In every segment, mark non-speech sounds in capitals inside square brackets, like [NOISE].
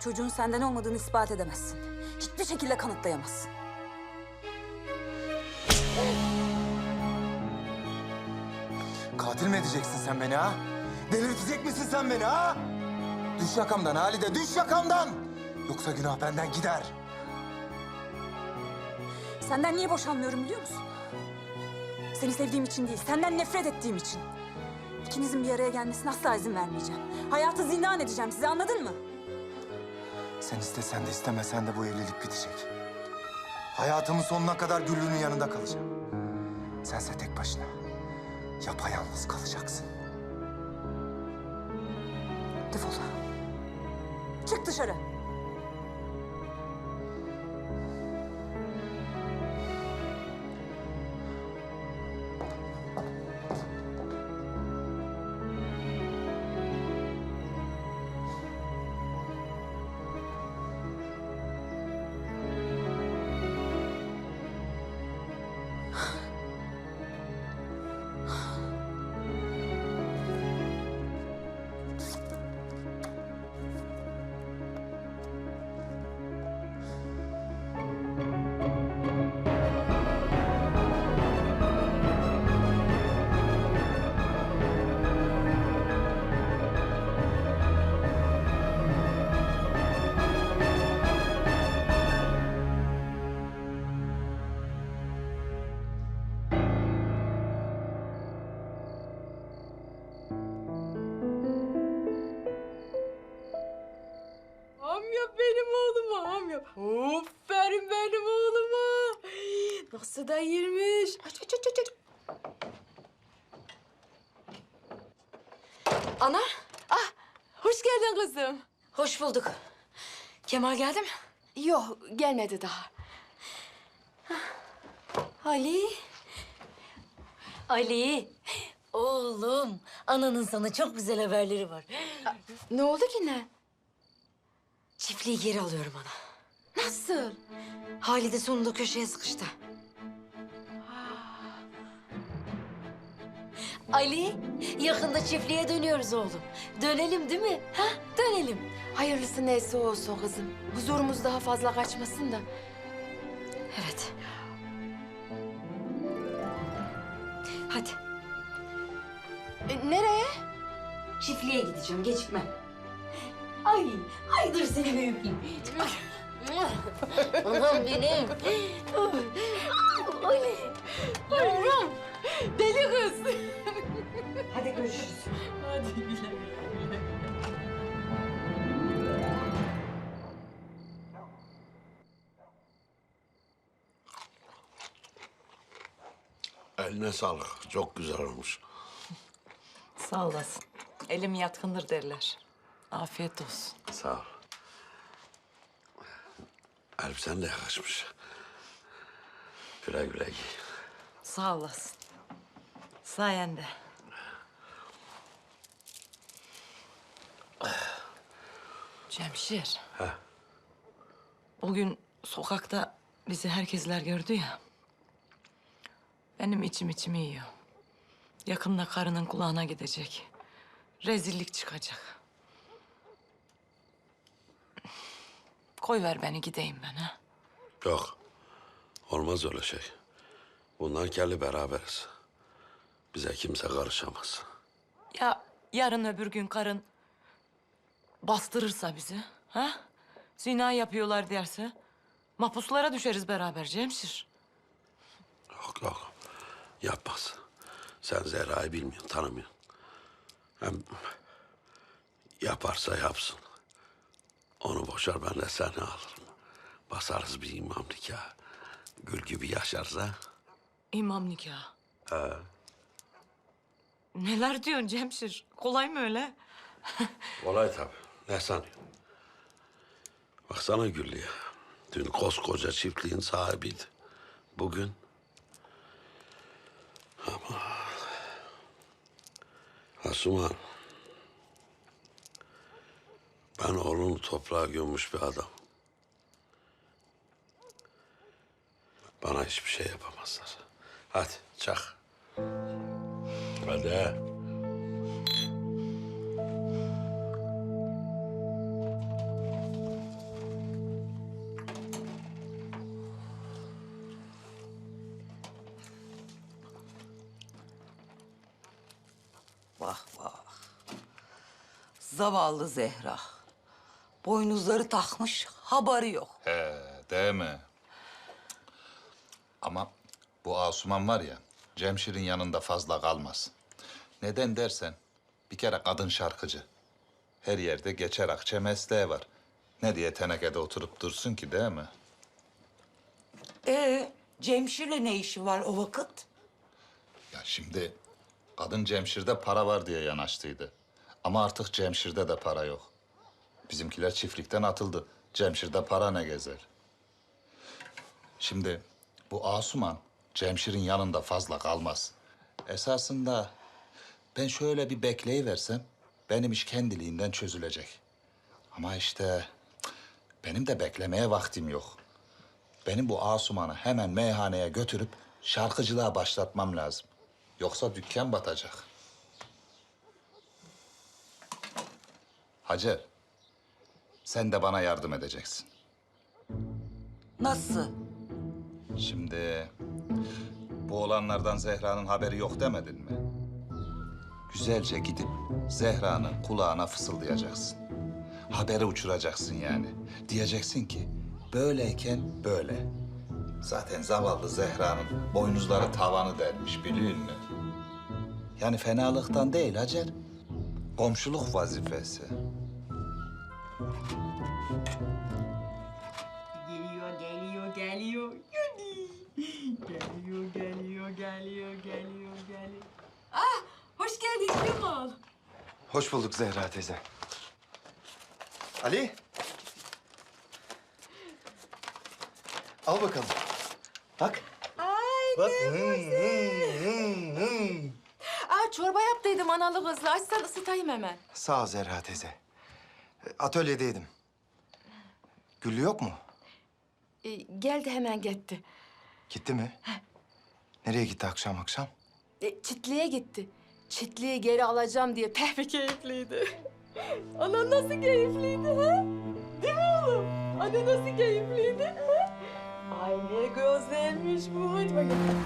Çocuğun senden olmadığını ispat edemezsin. Hiçbir şekilde kanıtlayamazsın. Katil mi edeceksin sen beni ha? Delirtecek misin sen beni ha? Düş yakamdan Halide, düş yakamdan! Yoksa günah benden gider. Senden niye boşanmıyorum biliyor musun? Seni sevdiğim için değil, senden nefret ettiğim için. İkinizin bir araya gelmesine asla izin vermeyeceğim. Hayatı zindan edeceğim size anladın mı? Sen istesen de istemesen de bu evlilik bitecek. Hayatımın sonuna kadar Güllü'nün yanında kalacağım. Sense tek başına yapayalnız kalacaksın. Defol. Çık dışarı. Aferin benim oğluma. Nasıl da yermiş. Aç, aç, aç, aç, aç. Ana, ah, hoş geldin kızım. Hoş bulduk. Kemal geldi mi? Yok, gelmedi daha. Ali. Ali. Oğlum, ananın sana çok güzel haberleri var. Ne oldu ki ne? Çiftliği geri alıyorum ana. Nasıl? Halide sonunda köşeye sıkıştı. Ali, yakında çiftliğe dönüyoruz oğlum. Dönelim değil mi? Ha? Dönelim. Hayırlısı neyse olsun kızım. Huzurumuz daha fazla kaçmasın da. Evet. Hadi, E, nereye? çiftliğe gideceğim, gecikmem. Ay, ay seni öpeyim. Anam benim. Ali. Yavrum, deli kız. Hadi görüşürüz. Hadi güle güle. Eline sağlık. Çok güzel olmuş. Sağ olasın. Elim yatkındır derler. Afiyet olsun. Sağ ol. Elbisen de yakışmış. Güle güle giy. Sağ olasın. Sayende. Cemşir. He. Bugün sokakta bizi herkesler gördü ya. Benim içim içimi yiyor. Yakında karının kulağına gidecek. Rezillik çıkacak. Koy ver beni gideyim ben ha. Yok. Olmaz öyle şey. Bundan kelli beraberiz. Bize kimse karışamaz. Ya yarın öbür gün karın bastırırsa bizi, ha? Zina yapıyorlar derse mahpuslara düşeriz beraber Cemşir. Yok yok. Yapmaz. Sen Zehra'yı bilmiyorsun, tanımıyorsun. Hem yaparsa yapsın. Onu boşar ben de seni alırım. Basarız bir imam nikahı. Gül gibi yaşarız ha. İmam nikahı. Neler diyorsun Cemşir? Kolay mı öyle? [LAUGHS] Kolay tabii. Ne sanıyorsun? Baksana Güllü'ye. Dün koskoca çiftliğin sahibiydi. Bugün... Ama... Asuman... Ben oğlunu toprağa gömmüş bir adam. Bana hiçbir şey yapamazlar. Hadi çak. Hadi. Vah vah. Zavallı Zehra. Boynuzları takmış, haberi yok. He, değil mi? Ama bu Asuman var ya, Cemşir'in yanında fazla kalmaz. Neden dersen, bir kere kadın şarkıcı. Her yerde geçer akçe mesleği var. Ne diye tenekede oturup dursun ki değil mi? Ee, Cemşir'le ne işi var o vakit? Ya şimdi kadın Cemşir'de para var diye yanaştıydı. Ama artık Cemşir'de de para yok. Bizimkiler çiftlikten atıldı. Cemşir'de para ne gezer? Şimdi bu Asuman Cemşir'in yanında fazla kalmaz. Esasında ben şöyle bir bekleyiversem benim iş kendiliğinden çözülecek. Ama işte benim de beklemeye vaktim yok. Benim bu Asuman'ı hemen meyhaneye götürüp şarkıcılığa başlatmam lazım. Yoksa dükkan batacak. Hacer, sen de bana yardım edeceksin. Nasıl? Şimdi bu olanlardan Zehra'nın haberi yok demedin mi? Güzelce gidip Zehra'nın kulağına fısıldayacaksın. Haberi uçuracaksın yani. Diyeceksin ki böyleyken böyle. Zaten zavallı Zehra'nın boynuzları tavanı delmiş biliyor musun? Yani fenalıktan değil Hacer. Komşuluk vazifesi. Geliyor, geliyor, geliyor. Geliyor, geliyor, geliyor, geliyor, geliyor. Ah, hoş geldin Kemal. Hoş bulduk Zehra teyze. Ali. Al bakalım. Bak. Ay Bak. Aa, çorba yaptıydım analı kızlı. Açsan ısıtayım hemen. Sağ ol Zehra teyze. Atölyedeydim. Güllü yok mu? Ee, geldi hemen gitti. Gitti mi? Nereye gitti akşam akşam? E, çitliğe gitti. Çitliği geri alacağım diye pek bir keyifliydi. Ana nasıl keyifliydi ha? Değil mi oğlum? Ana nasıl keyifliydi ha? Ay ne gözlermiş bu. Hadi bakalım.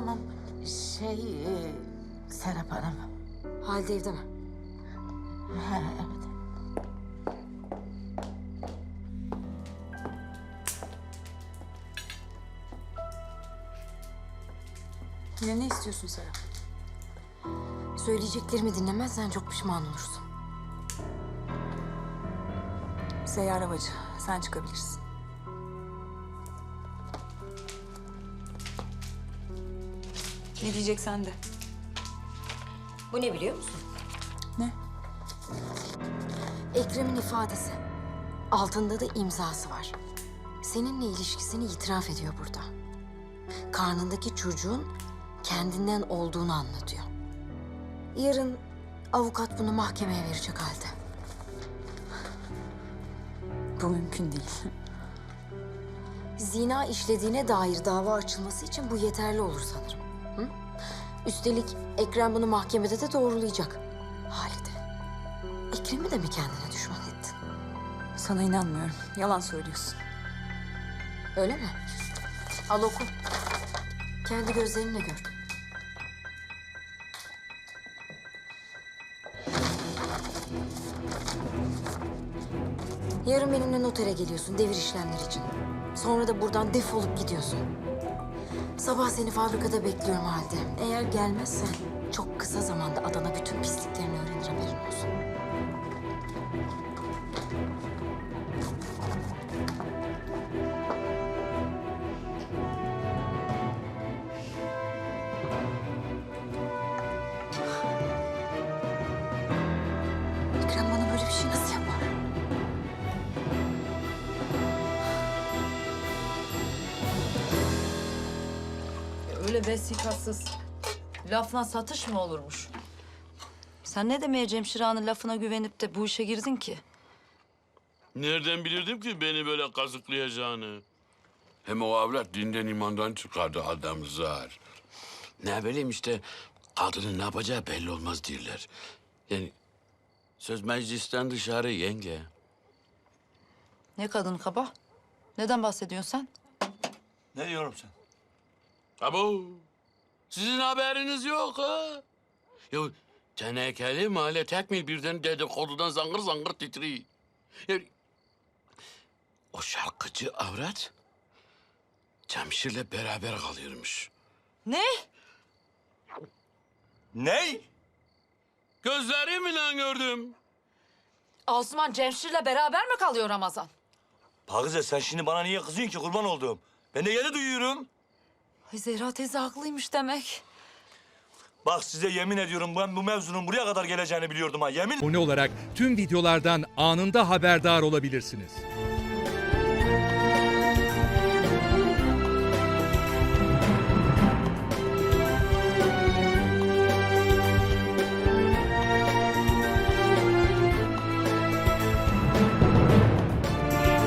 Hanımım. Şey, e, Serap Hanım. Halide evde mi? Ha, evet. Yine ne istiyorsun Serap? Söyleyeceklerimi dinlemezsen çok pişman olursun. Seyyar havacı, sen çıkabilirsin. Ne diyeceksen de. Bu ne biliyor musun? Ne? Ekrem'in ifadesi. Altında da imzası var. Seninle ilişkisini itiraf ediyor burada. Karnındaki çocuğun kendinden olduğunu anlatıyor. Yarın avukat bunu mahkemeye verecek halde. Bu mümkün değil. Zina işlediğine dair dava açılması için bu yeterli olur sanırım. Üstelik Ekrem bunu mahkemede de doğrulayacak. Halide, Ekrem'i de mi kendine düşman ettin? Sana inanmıyorum. Yalan söylüyorsun. Öyle mi? Al oku. Kendi gözlerinle gör. Yarın benimle notere geliyorsun devir işlemleri için. Sonra da buradan defolup gidiyorsun. Sabah seni fabrikada bekliyorum halde. Eğer gelmezsen çok kısa zamanda Adana bütün pisliklerini öğrenir haberin olsun. Öyle vesikasız. Lafla satış mı olurmuş? Sen ne demeye Cemşir Ağa'nın lafına güvenip de bu işe girdin ki? Nereden bilirdim ki beni böyle kazıklayacağını? Hem o avrat dinden imandan çıkardı adam zar. Ne bileyim işte kadının ne yapacağı belli olmaz diyorlar. Yani söz meclisten dışarı yenge. Ne kadın kaba? Neden bahsediyorsun sen? Ne diyorum sen? Abo sizin haberiniz yok ha? Ya tenekeli mahalle tekmil birden dedikodudan zangır zangır titriyor. Ya, o şarkıcı avrat Cemşir'le beraber kalıyormuş. Ne? Ney? Gözlerimle gördüm. Asuman Cemşir'le beraber mi kalıyor Ramazan? Pakize sen şimdi bana niye kızıyorsun ki kurban olduğum? Ben de yeni duyuyorum. Ay Zehra teyze haklıymış demek. Bak size yemin ediyorum ben bu mevzunun buraya kadar geleceğini biliyordum ha yemin. abone olarak tüm videolardan anında haberdar olabilirsiniz.